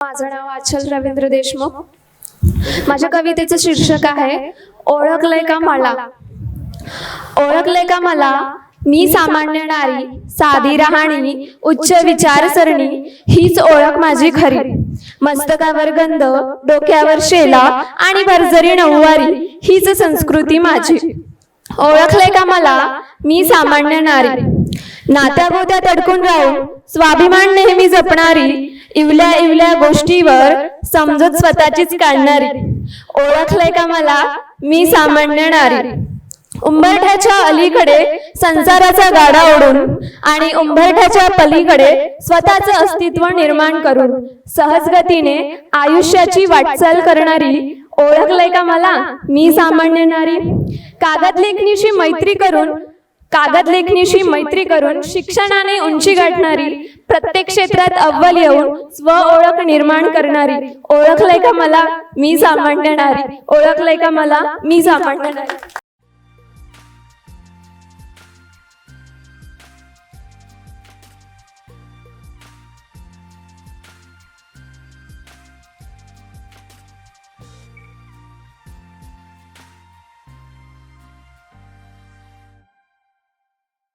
माझं नाव आचल रवींद्र देशमुख. माझ्या कवितेचं शीर्षक आहे ओळखलंय का मला? ओळखलंय का मला? मी सामान्य नारी साधी राहणी उच्च विचारसरणी हीच ओळख माझी खरी. मस्तकावर गंध डोक्यावर शेला आणि भरझरी नऊवारी हीच संस्कृती माझी. ओळखलंय का मला? मी सामान्य नारी. नात्या गोत्यात अडकून राहून स्वाभिमान नेहमी जपणारी इवल्या इवल्या गोष्टीवर समजूत स्वतःचीच काढणारी. ओळखलंय का मला? मी सामान्य नारी. उंबरठ्याच्या अलीकडे संसाराचा गाडा ओढून आणि उंबरठ्याच्या पलीकडे स्वतःचं अस्तित्व निर्माण करून सहजगतीने आयुष्याची वाटचाल करणारी ओळखलंय का मला? मी सामान्य नारी. कागद लेखणीशी मैत्री करून कागद लेखणीशी मैत्री करून शिक्षणाने उंची गाठणारी प्रत्येक क्षेत्रात अव्वल येऊन स्व ओळख निर्माण करणारी. ओळखलंय का मला? मी सामान्य नारी. ओळखलंय का मला? मी सामान्य नारी.